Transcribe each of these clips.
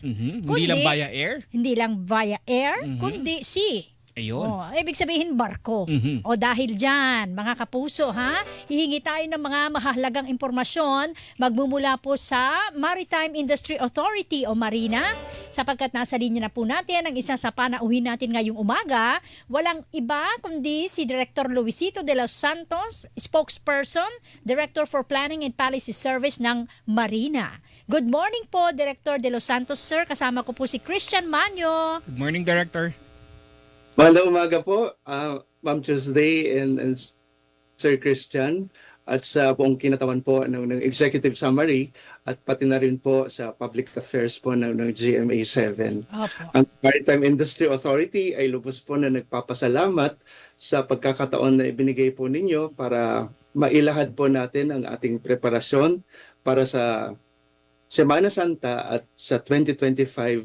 Mhm. Kundi- Hindi lang via air. Hindi lang via air, Mhm. kundi sea. Ayun. Oh, ibig sabihin barko. Mhm. O dahil dyan, mga kapuso ha, hihingi tayo ng mga mahalagang impormasyon magmumula po sa Maritime Industry Authority o Marina sapagkat nasa linya na po natin ang isa sa panauhin natin ngayong umaga. Walang iba kundi si Director Luisito de los Santos, spokesperson, Director for Planning and Policy Service ng Marina. Good morning po, Director de los Santos, sir. Kasama ko po si Christian Manyo. Good morning, Director. Magandang umaga po, uh, Ma'am Tuesday and, and Sir Christian at sa buong kinatawan po ng, ng executive summary at pati na rin po sa public affairs po ng, ng GMA7. Opo. Ang Maritime Industry Authority ay lubos po na nagpapasalamat sa pagkakataon na ibinigay po ninyo para mailahad po natin ang ating preparasyon para sa Semana Santa at sa 2025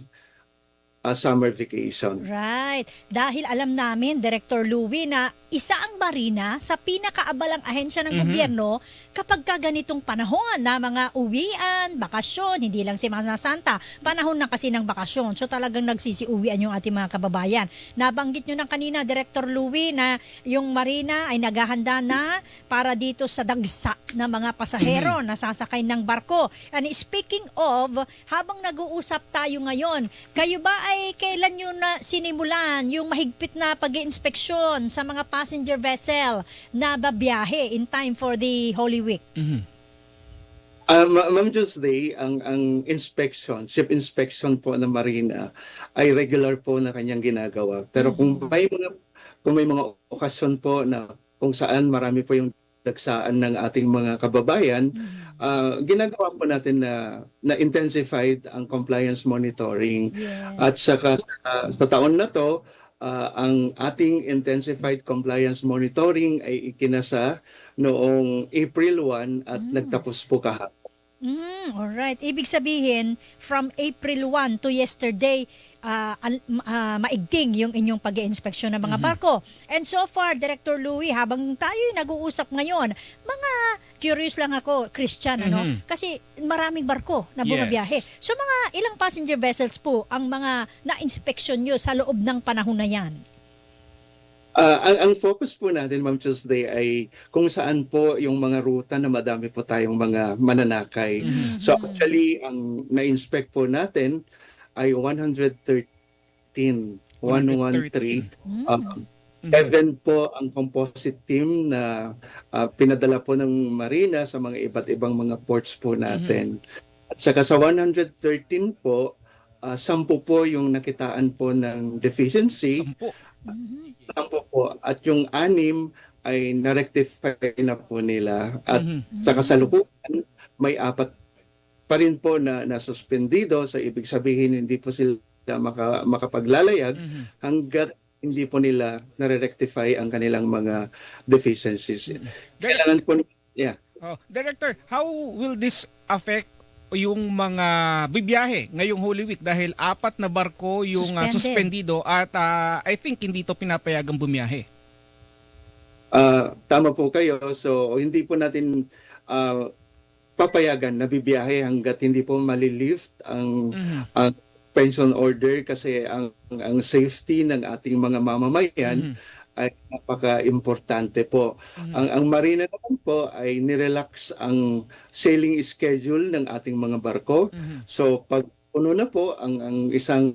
uh, summer vacation. Right. Dahil alam namin, Director Louie, na isa ang Marina sa pinakaabalang ahensya ng Mhm. gobyerno kapag ka ganitong panahon na mga uwian, bakasyon, hindi lang si Semana Santa, panahon na kasi ng bakasyon. So talagang nagsisiuwian yung ating mga kababayan. Nabanggit nyo ng kanina, Director Louie, na yung Marina ay naghahanda na para dito sa dagsa ng mga pasahero na sasakay ng barko. And speaking of, habang nag-uusap tayo ngayon, kayo ba ay kailan nyo na sinimulan yung mahigpit na pag inspeksyon sa mga passenger vessel na babiyahe in time for the Holy Week? Mhm. Ah, Ma- Ma'am Tuesday, ang ang inspection, ship inspection po ng Marina ay regular po na kanyang ginagawa. Pero kung may mga kung may mga okasyon po na kung saan marami po yung dagsaan ng ating mga kababayan, ah, ginagawa po natin na na intensified ang compliance monitoring Yes. at saka uh, sa taon na to, uh, ang ating intensified compliance monitoring ay ikinasa noong April 1 at nagtapos po kahapon. Mm, alright. Ibig sabihin, from April 1 to yesterday, m- ah, maigting yung inyong pag inspeksyon ng mga barko. And so far, Director Louie, habang tayo nag-uusap ngayon, mga curious lang ako, Christian, ano? Mhm. Kasi maraming barko na Yes. bumabiyahe. So mga ilang passenger vessels po ang mga na-inspeksyon nyo sa loob ng panahon na yan? Uh, ang, ang focus po natin, Ma'am Tuesday, ay kung saan po yung mga ruta na madami po tayong mga mananakay. Mhm. So actually, ang na-inspect po natin ay 113, 113. Mm. Um, Mhm. Seven po ang composite team na ah, pinadala po ng Marina sa mga iba't ibang mga ports po natin. At saka sa 113 po, ah, sampu po yung nakitaan po ng deficiency, Sampu. Mhm. sampu po, at yung anim ay na-rectify na po nila. At Mhm. sa kasalukuyan, may apat pa rin po na nasuspendido. So ibig sabihin, hindi po sila maka, makapaglalayag Mhm. hanggat hindi po nila nare-rectify ang kanilang mga deficiencies. Kailangan po, oh, Director, how will this affect yung mga bibiyahe ngayong Holy Week dahil apat na barko yung ah, Suspended. suspendido at ah, I think hindi to pinapayagang bumiyahe. ah, tama po kayo. So, hindi po natin ah, papayagan na bibiyahe hanggat hindi po malilift ang Mhm. Pension order kasi ang ang safety ng ating mga mamamayan Mhm. ay napaka-importante po. Mhm. Ang ang marina naman po ay nirelax ang sailing schedule ng ating mga barko. Mhm. So pag puno na po ang ang isang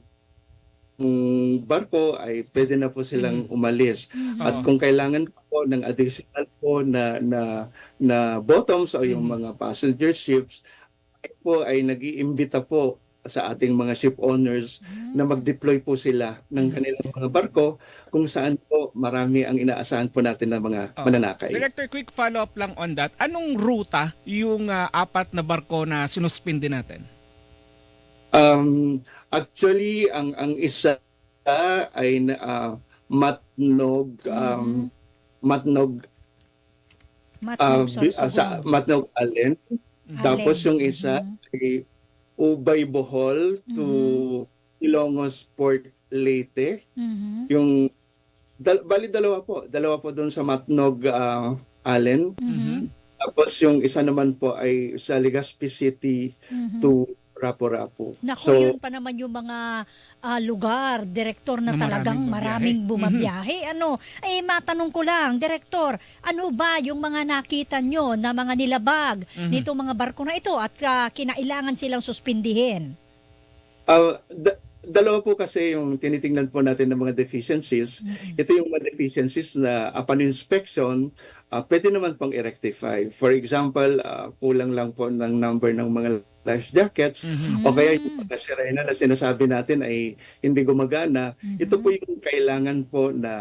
mm, barko ay pwede na po silang umalis. Mhm. At kung kailangan po ng additional po na na na bottoms o yung Mhm. mga passenger ships ay po ay nag-iimbita po sa ating mga ship owners na mag-deploy po sila ng Mhm. kanilang mga barko kung saan po marami ang inaasahan po natin na mga Oo. mananakay. Director, quick follow-up lang on that. Anong ruta yung ah, apat na barko na sinuspindi natin? Um, actually, ang ang isa ay na- ah, Matnog, um, Mhm. Matnog, Matnog, ah, sa Matnog Allen. Mhm. Tapos Allen. yung isa Mhm. ay Ubay Bohol to Ilongos Port Leyte. Mhm. Yung dal, bali dalawa po, dalawa po doon sa Matnog ah, Allen. Mhm. Tapos yung isa naman po ay sa Legazpi City Mhm. to Rapo-Rapo. Naku, So, yun pa naman yung mga ah, lugar, direktor na, Na talagang maraming maraming bumabiyahe. bumabiyahe. Ano, eh matanong ko lang, direktor, ano ba yung mga nakita nyo na mga nilabag Mhm. nitong mga barko na ito at ah, kinailangan silang suspindihin? ah, da- dalawa po kasi yung tinitingnan po natin ng mga deficiencies. Ito yung mga deficiencies na upon inspection, ah, pwede naman pong i-rectify. For example, ah, kulang lang po ng number ng mga life jackets Mhm. o kaya yung mga sirena na sinasabi natin ay hindi gumagana. Ito po yung kailangan po na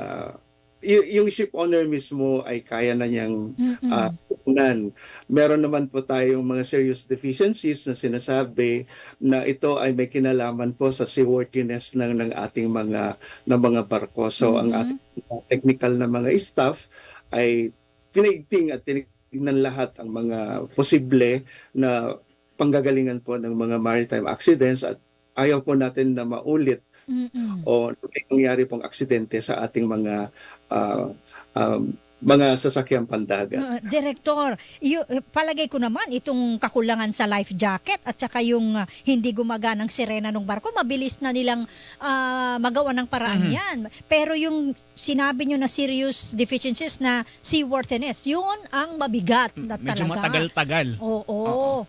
y- yung ship owner mismo ay kaya na niyang ah, tugunan. Meron naman po tayong mga serious deficiencies na sinasabi na ito ay may kinalaman po sa seaworthiness ng ng ating mga ng mga barko. So ang Mhm. ating technical na mga staff ay tinigting at tinignan lahat ang mga posible na panggagalingan po ng mga maritime accidents at ayaw po natin na maulit Mm-mm. o nangyari pong aksidente sa ating mga ah, um, mga sasakyang pandagat. Uh, Direktor, yu- eh, palagay ko naman itong kakulangan sa life jacket at saka yung uh, hindi gumaganang sirena ng barko, mabilis na nilang ah, magawa ng paraan Mhm. yan. Pero yung sinabi nyo na serious deficiencies na seaworthiness, yun ang mabigat na Medyo talaga. matagal-tagal. Oo.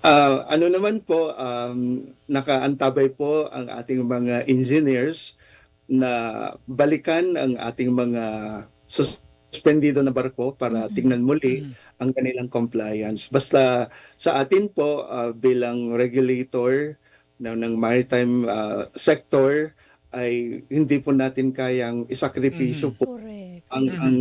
Ah, ano naman po, um, nakaantabay po ang ating mga engineers na balikan ang ating mga suspendido na barko para Mhm. tingnan muli Mhm. ang kanilang compliance. Basta sa atin po ah, bilang regulator ng, ng maritime ah, sector ay hindi po natin kayang isakripisyo Mhm. po Correct. ang ang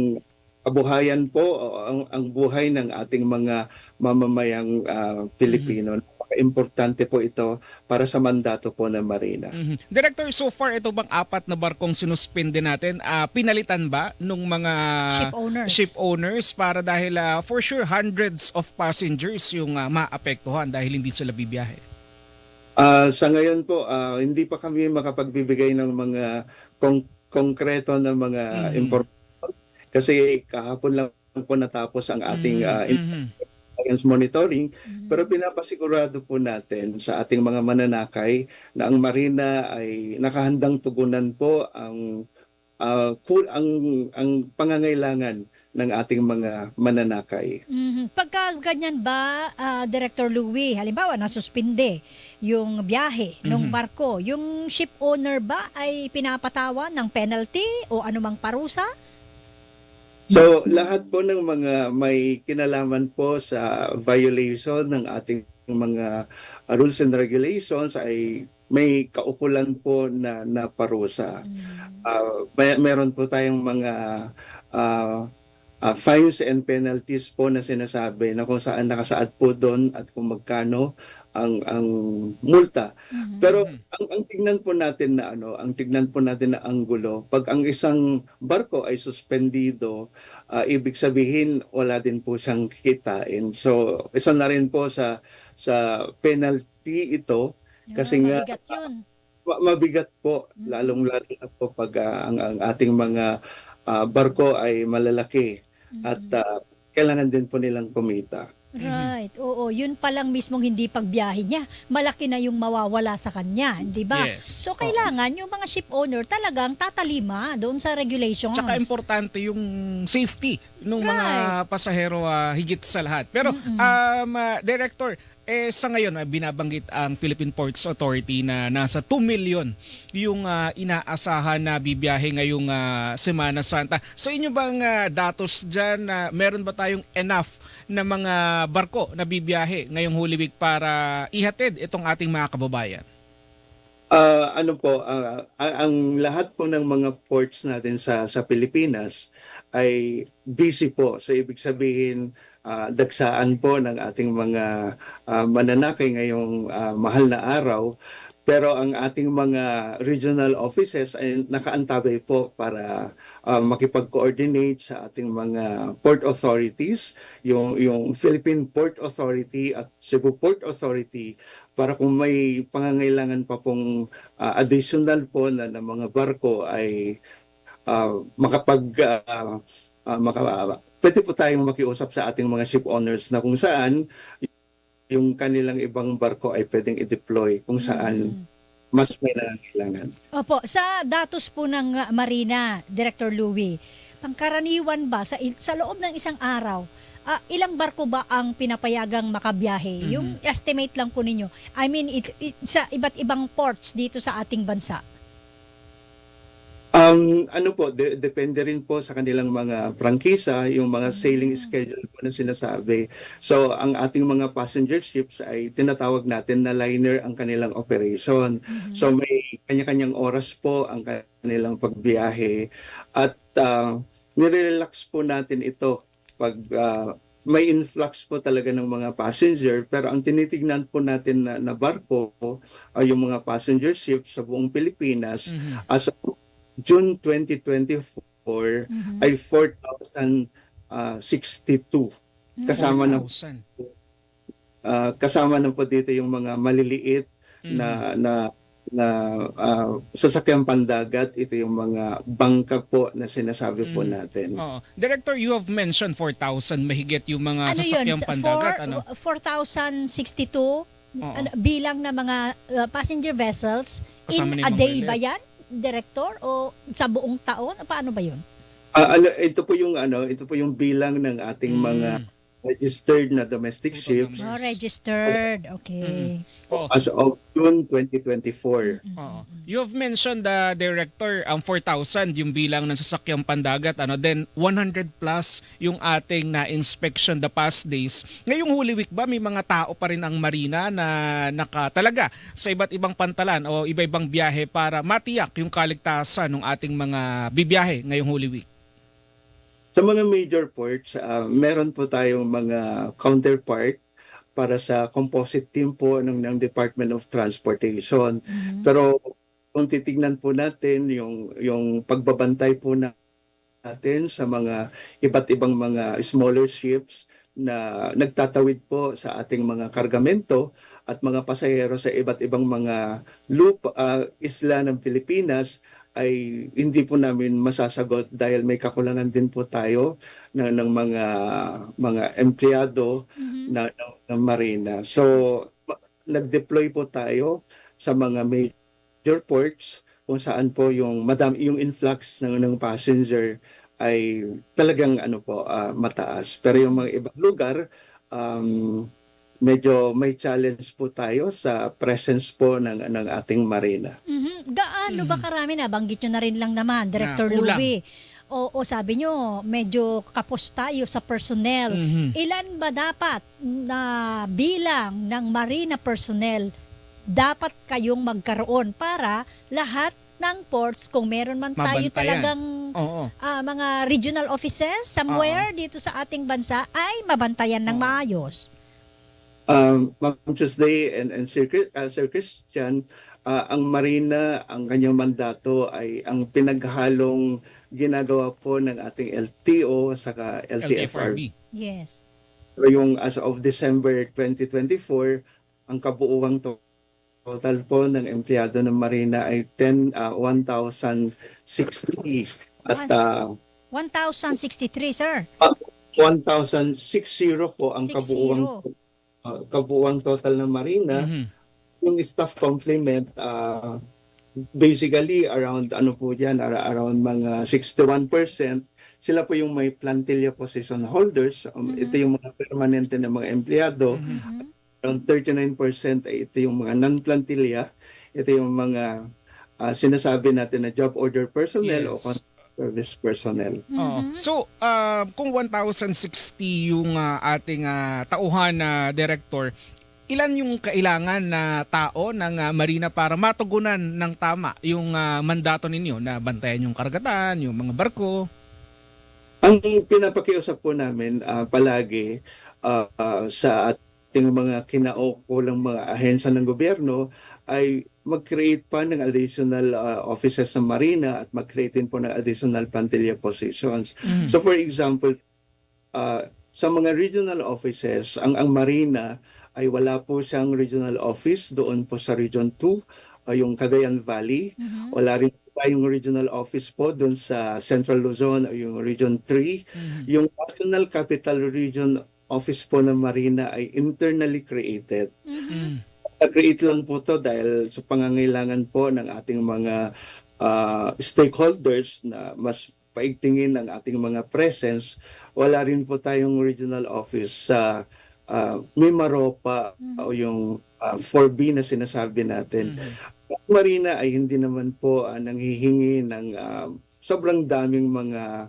kabuhayan po ang, ang buhay ng ating mga mamamayang ah, Pilipino. Napaka-importante po ito para sa mandato po ng Marina. Mhm. Director, so far ito bang apat na barkong sinuspende natin, ah, pinalitan ba nung mga Ship owners. ship owners para dahil ah, for sure hundreds of passengers yung ah, maapektuhan dahil hindi sila bibiyahe? Ah, sa ngayon po, ah, hindi pa kami makapagbibigay ng mga kong- konkreto na mga Mhm. impormasyon kasi kahapon lang po natapos ang ating ah, Mhm. compliance monitoring. Pero pinapasigurado po natin sa ating mga mananakay na ang Marina ay nakahandang tugunan po ang full- ang ang pangangailangan ng ating mga mananakay. Mhm. Pagka ganyan ba, ah, Director Louis, halimbawa nasuspinde yung biyahe ng Mhm. barko, yung ship owner ba ay pinapatawan ng penalty o anumang parusa? So lahat po ng mga may kinalaman po sa violation ng ating mga rules and regulations ay may kaukulan po na, na parusa. Ah, may, meron po tayong mga ah, ah, fines and penalties po na sinasabi na kung saan nakasaad po doon at kung magkano ang ang multa. Mhm. Pero ang ang tignan po natin na ano, ang tignan po natin na anggulo, pag ang isang barko ay suspendido, ah, ibig sabihin wala din po siyang kitain. So isa na rin po sa sa penalty ito kasi Ah, nga- mabigat yun. ma- mabigat po Mm. lalong lalo na po pag ah, ang, ang ating mga ah, barko ay malalaki at ah, kailangan din po nilang kumita. Right. Oo, yun pa lang mismong hindi pagbiyahe niya. Malaki na yung mawawala sa kanya, di ba? Yes. So kailangan yung mga ship owner talagang tatalima doon sa regulations. Tsaka importante yung safety ng mga pasahero ah, higit sa lahat. Pero Mm-mm. um, ah, Director, eh sa ngayon binabanggit ang Philippine Ports Authority na nasa 2 million yung ah, inaasahan na bibiyahe ngayong ah, Semana Santa. Sa inyo bang ah, datos dyan, na meron ba tayong enough na mga barko na bibiyahe ngayong Holy Week para ihatid itong ating mga kababayan? Ah, ano po, ang, ang lahat po ng mga ports natin sa sa Pilipinas ay busy po. So ibig sabihin ah, dagsaan po ng ating mga ah, mananakay ngayong ah, mahal na araw. Pero ang ating mga regional offices ay nakaantabay po para ah, makipag-coordinate sa ating mga port authorities, yung yung Philippine Port Authority at Cebu Port Authority para kung may pangangailangan pa pong ah, additional po na, na mga barko ay ah, makapag ah, ah, maka, pwede po tayong makiusap sa ating mga ship owners na kung saan yung kanilang ibang barko ay pwedeng i-deploy kung saan Mm. mas may nangangailangan. Opo, sa datos po ng uh, Marina, Director Louie, pangkaraniwan ba sa, sa loob ng isang araw, ah, ilang barko ba ang pinapayagang makabiyahe? Mhm. Yung estimate lang po ninyo. I mean, it, it- sa iba't ibang ports dito sa ating bansa. Um, ano po, de- depende rin po sa kanilang mga prangkisa, yung mga sailing schedule po na sinasabi. So, ang ating mga passenger ships ay tinatawag natin na liner ang kanilang operation. So, may kanya-kanyang oras po ang kanilang pagbiyahe. At uh, nire-relax po natin ito pag ah, may influx po talaga ng mga passenger pero ang tinitignan po natin na, na barko ay yung mga passenger ships sa buong Pilipinas Mhm. as of June 2024 Mhm. ay 4,062. Kasama na 4,000. ah, kasama na po dito yung mga maliliit Mhm. na na na ah, sasakyang pandagat ito yung mga bangka po na sinasabi po Mm. natin. Oo. Director, you have mentioned 4,000 mahigit yung mga ano yun? sasakyang Sa- pandagat. four- ano? 4,062 Oo. ano, bilang na mga uh, passenger vessels Kasama in na a day ba yan, Director? O sa buong taon? Paano ba yun? Ah, ano, ito po yung ano, ito po yung bilang ng ating Mm. mga registered na domestic Total ships. Oh, registered. Okay. Oo. as of June 2024. Oo. You have mentioned the director ang 4,000 yung bilang ng sasakyang pandagat ano then 100 plus yung ating na inspection the past days. Ngayong Holy Week ba may mga tao pa rin ang marina na naka talaga sa iba't ibang pantalan o iba-ibang biyahe para matiyak yung kaligtasan ng ating mga bibiyahe ngayong Holy Week. Sa mga major ports, ah, meron po tayong mga counterpart para sa composite team po ng, ng Department of Transportation. Mhm. Pero kung titignan po natin yung yung pagbabantay po na- natin sa mga iba't ibang mga smaller ships na nagtatawid po sa ating mga kargamento at mga pasahero sa iba't ibang mga loop ah, isla ng Pilipinas ay hindi po namin masasagot dahil may kakulangan din po tayo ng, ng mga mga empleyado Mhm. na, ng, ng marina. So, nag-deploy po tayo sa mga major ports kung saan po yung madam yung influx ng ng passenger ay talagang ano po ah, mataas. Pero yung mga ibang lugar um, medyo may challenge po tayo sa presence po ng ng ating marina. Mhm. Gaano ba Mhm. karami na? Banggit nyo na rin lang naman, Director Na kulang. Louie. O, o sabi nyo, medyo kapos tayo sa personnel. Mhm. Ilan ba dapat na bilang ng marina personnel dapat kayong magkaroon para lahat ng ports, kung meron man tayo Mabantayan. talagang Oo. ah, mga regional offices somewhere dito sa ating bansa ay mabantayan ng Oo. maayos. Um, Ma'am Tuesday and, and Sir, Chris- uh, Sir Christian, uh, ang Marina, ang kanyang mandato ay ang pinaghalong ginagawa po ng ating LTO saka LTFRB. LTFRB. Yes. Pero yung as of December 2024, ang kabuuang to- total po ng empleyado ng Marina ay 10 uh, 1,060 at uh, 1,063, sir. 1,060 po ang 60. kabuuang uh, kabuuang total ng Marina. Mhm. yung staff complement uh, basically around ano po diyan around mga 61% sila po yung may plantilla position holders um, Mhm. ito yung mga permanente na mga empleyado Mhm. Mhm. around 39% ay ito yung mga non-plantilla ito yung mga uh, sinasabi natin na job order personnel o Yes. contract service personnel Oo. Mhm. So, ah, kung 1,060 yung ah, ating ah, tauhan na director, ilan yung kailangan na tao ng ah, marina para matugunan ng tama yung ah, mandato ninyo na bantayan yung karagatan, yung mga barko? Ang pinapakiusap po namin ah, palagi ah, ah, sa ating mga kinaukulang mga ahensya ng gobyerno ay mag-create pa ng additional ah, offices sa Marina at mag-create din po ng additional plantilla positions. Mhm. So for example, ah, sa mga regional offices, ang ang Marina ay wala po siyang regional office doon po sa Region 2, ah, yung Cagayan Valley. Mhm. Wala rin po tayong regional office po doon sa Central Luzon o yung Region 3. Mhm. Yung National Capital Region office po ng Marina ay internally created. Mm. create lang po to dahil sa pangangailangan po ng ating mga ah, stakeholders na mas paigtingin ang ating mga presence. Wala rin po tayong regional office sa uh, Mimaropa o yung ah, 4B na sinasabi natin. Ang Marina ay hindi naman po ah, nanghihingi ng ah, sobrang daming mga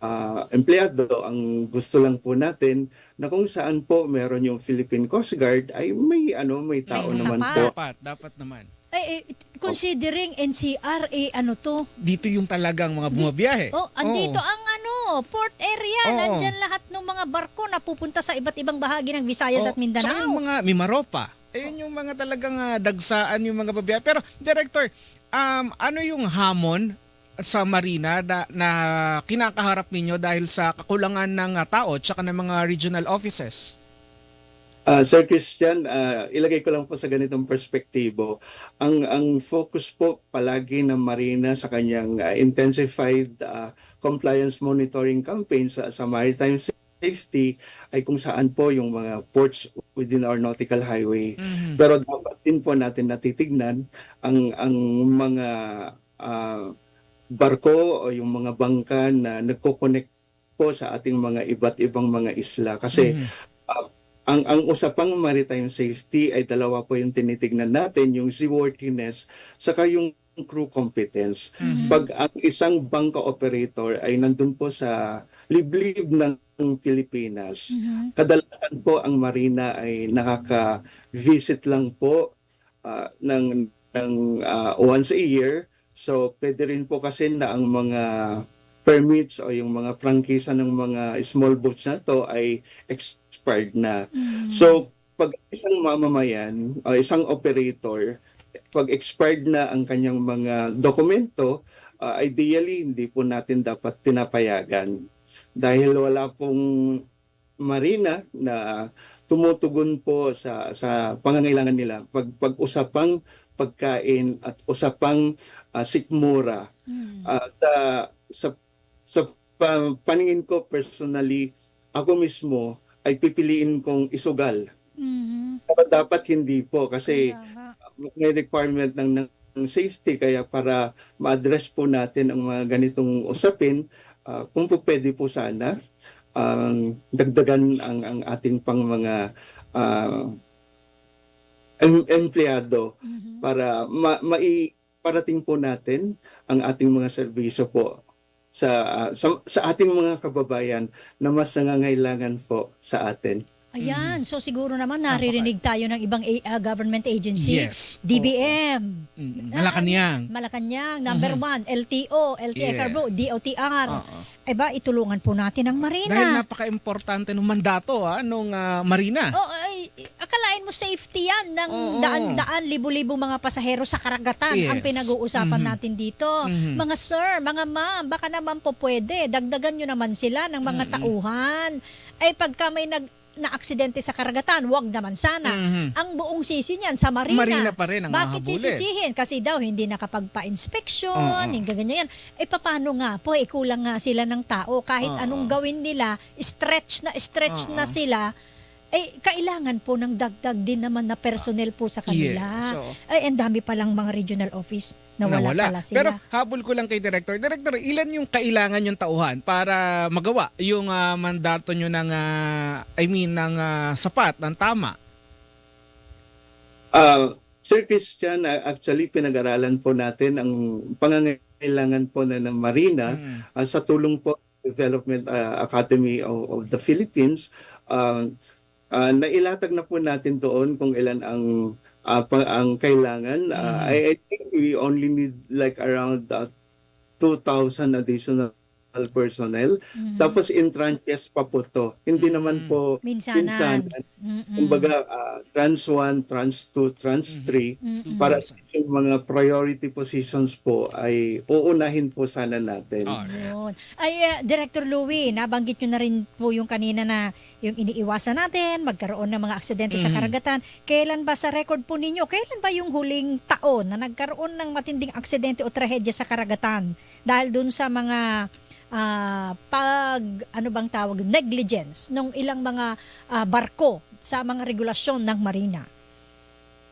ah, empleyado. Ang gusto lang po natin na kung saan po meron yung Philippine Coast Guard ay may ano may tao May naman po. Dapat, dapat naman. Ay, eh, considering NCR, eh, ano to? Dito yung talagang mga bumabiyahe. Oh, andito Oo. ang ano, port area. Oo. Nandyan lahat ng mga barko na pupunta sa iba't ibang bahagi ng Visayas Oh, at Saka yung Mindanao. mga Mimaropa. Ayun yung mga talagang ah, dagsaan yung mga babiyahe. Pero, Director, um, ano yung hamon sa Marina da, na kinakaharap ninyo dahil sa kakulangan ng ah, tao at saka ng mga regional offices? Ah, Sir Christian, ah, ilagay ko lang po sa ganitong perspektibo. Ang ang focus po palagi ng Marina sa kanyang ah, intensified ah, compliance monitoring campaign sa, sa maritime safety ay kung saan po yung mga ports within our nautical highway. Mhm. Pero dapat din po natin natitignan ang ang mga ah, barko o yung mga bangka na nagko-connect po sa ating mga iba't ibang mga isla kasi Mhm. ang ang usapang maritime safety ay dalawa po yung tinitignan natin, yung seaworthiness saka yung crew competence. Mhm. Pag ang isang bangka operator ay nandun po sa liblib ng Pilipinas, Mhm. kadalasan po ang marina ay nakaka-visit lang po ah, ng ng ah, once a year. So pwede rin po kasi na ang mga permits o yung mga prangkisa ng mga small boats na to ay expired na. Mhm. So, pag isang mamamayan o isang operator, pag expired na ang kanyang mga dokumento, uh, ideally hindi po natin dapat pinapayagan. Dahil wala pong marina na tumutugon po sa sa pangangailangan nila pag pag-usapang pagkain at usapang uh, sikmura Mhm. at ah, sa sa pa- paningin ko personally ako mismo ay pipiliin kong isugal Mhm. pero dapat hindi po kasi nga. may requirement ng, ng safety kaya para ma-address po natin ang mga ganitong usapin ah, kung po pwede po sana ang dagdagan ang ang ating pang mga ah, em- empleyado Mhm. para ma maiparating po natin ang ating mga serbisyo po sa, ah, sa sa ating mga kababayan na mas nangangailangan po sa atin. Ayan, so siguro naman naririnig tayo ng ibang ah, government agency. Yes. DBM, Oo. Mm, Malacanang. Malacanang, number one, LTO, LTFRO, DOTR. Oo. Ay ba, itulungan po natin ang Dahil Marina. napaka-importante ng mandato ha, nung ah, Marina. Oh, ay, akalain mo safety yan ng Oo. daan-daan, libo-libo mga pasahero sa karagatan Yes. ang pinag-uusapan Mhm. natin dito. Mhm. Mga sir, mga ma'am, baka naman po pwede, dagdagan nyo naman sila ng mga Mhm. tauhan. Ay pagka may nag na aksidente sa karagatan, wag naman sana. Mhm. Ang buong sisi niyan sa Marina. Marina pa rin ang Bakit hahabulin. sisisihin? Kasi daw hindi nakapagpa-inspeksyon, Oo. hindi ganyan yan. Eh paano nga po, eh kulang nga sila ng tao. Kahit Oo. anong gawin nila, stretch na stretch Oo. na sila, eh kailangan po ng dagdag din naman na personnel po sa kanila. Yeah. So, Ay, ang dami palang mga regional office na wala, nawala. pala sila. Pero habol ko lang kay Director. Director, ilan yung kailangan yung tauhan para magawa yung ah, mandato nyo ng, ah, I mean, ng ah, sapat, ng tama? Ah, Sir Christian, actually pinag-aralan po natin ang pangangailangan po na ng Marina Mm. ah, sa tulong po Development ah, Academy of, of the Philippines. ah, ah, nailatag na po natin doon kung ilan ang ah, pa- ang kailangan. Ah, Mm. I, I think we only need like around ah, 2,000 additional personnel. Mhm. Tapos in tranches pa po to. Hindi Mm. naman po minsanan. minsan. Mm-mm. Kumbaga, ah, trans 1, trans 2, trans 3, Mm-mm. para yung mga priority positions po ay uunahin po sana natin. Yun. Ay, eh, Director Louie, nabanggit nyo na rin po yung kanina na yung iniiwasan natin, magkaroon ng mga aksidente sa Mhm. karagatan. Kailan ba sa record po ninyo, kailan ba yung huling taon na nagkaroon ng matinding aksidente o trahedya sa karagatan? Dahil dun sa mga ah, pag ano bang tawag negligence ng ilang mga ah, barko sa mga regulasyon ng marina.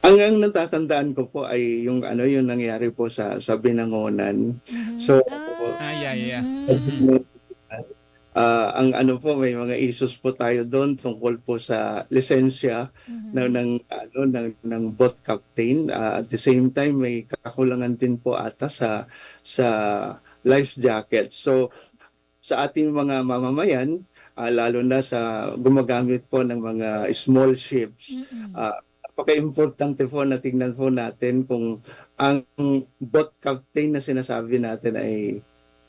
Ang, ang natatandaan ko po ay yung ano yung nangyari po sa sa Binangonan. So, Ay, ay, ay. mhm. Ah, ang ano po may mga issues po tayo doon tungkol po sa lisensya Mhm. ng ng ano ng ng boat captain Ah, at the same time may kakulangan din po ata sa sa life jacket so sa ating mga mamamayan ah, lalo na sa gumagamit po ng mga small ships Mhm. ah, napaka-importante po na tingnan po natin kung ang boat captain na sinasabi natin ay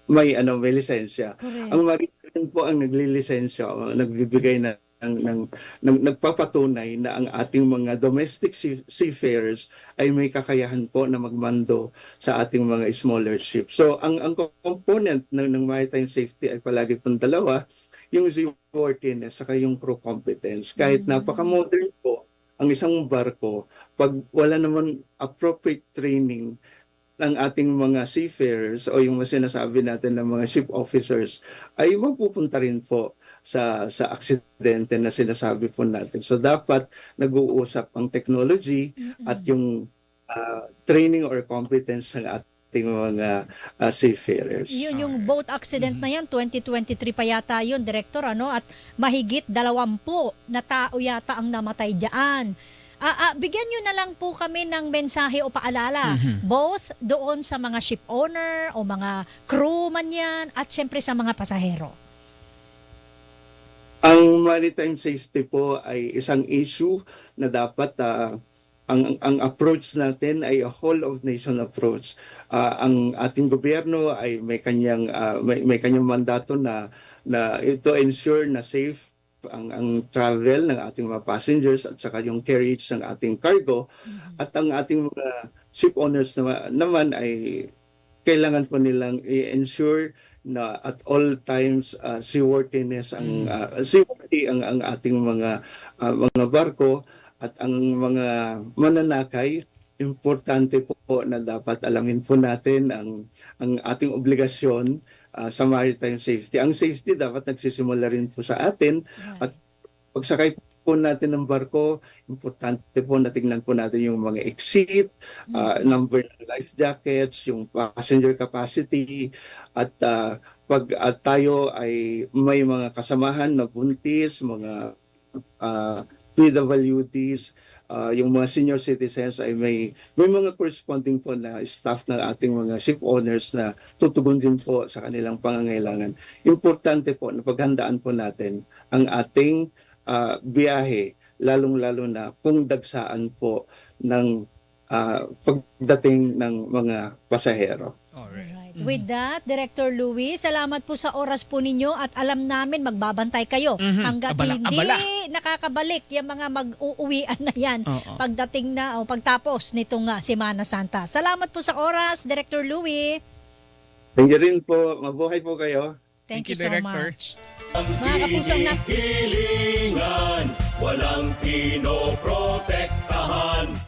may ano may lisensya Correct. ang marine po ang naglilisensya nagbibigay na ng, ng, ng nagpapatunay na ang ating mga domestic sea- seafarers ay may kakayahan po na magmando sa ating mga smaller ships. So ang ang component ng, ng maritime safety ay palagi pong dalawa, yung seaworthiness saka yung crew competence. Kahit Mm. napaka-modern po ang isang barko, pag wala naman appropriate training ng ating mga seafarers o yung sinasabi natin ng mga ship officers ay mapupunta rin po sa sa aksidente na sinasabi po natin. So dapat nag-uusap ang technology Mhm. at yung ah, training or competence ng ating mga ah, seafarers. Yun yung boat accident na yan, 2023 pa yata yun, Director, ano? At mahigit dalawampu na tao yata ang namatay diyan. Ah, ah, bigyan nyo na lang po kami ng mensahe o paalala, Mhm. both doon sa mga ship owner o mga crew man yan, at syempre sa mga pasahero. Ang maritime safety po ay isang issue na dapat ah, ang ang approach natin ay a whole of nation approach. Ah, ang ating gobyerno ay may kanyang ah, may, may kanyang mandato na na ito ensure na safe ang ang travel ng ating mga passengers at saka yung carriage ng ating cargo at ang ating mga ship owners naman, naman ay kailangan po nilang i-ensure na at all times uh, seaworthiness ang uh, seaworthy ang ang ating mga uh, mga barko at ang mga mananakay. Importante po na dapat alamin po natin ang ang ating obligasyon uh, sa maritime safety. Ang safety dapat nagsisimula rin po sa atin At- pagsakay po natin ng barko, importante po na tingnan po natin yung mga exit, uh, number ng life jackets, yung passenger capacity, at uh, pag uh, tayo ay may mga kasamahan na buntis, mga uh, PWDs, uh, yung mga senior citizens ay may may mga corresponding po na staff ng ating mga ship owners na tutugon din po sa kanilang pangangailangan. Importante po na paghandaan po natin ang ating ah, biyahe, lalong-lalo na kung dagsaan po ng ah, pagdating ng mga pasahero. Alright. Alright. With that, Director Louis, salamat po sa oras po ninyo at alam namin magbabantay kayo Mhm. hanggat Abala- hindi abala. nakakabalik yung mga mag-uuwian na yan Oo. pagdating na o pagtapos nitong uh, Semana Santa. Salamat po sa oras, Director Louis. Thank you rin po. Mabuhay po kayo. Thank, Thank you, you, so Director. much. Mga kapusong na Hilingan, walang pinoprotektahan.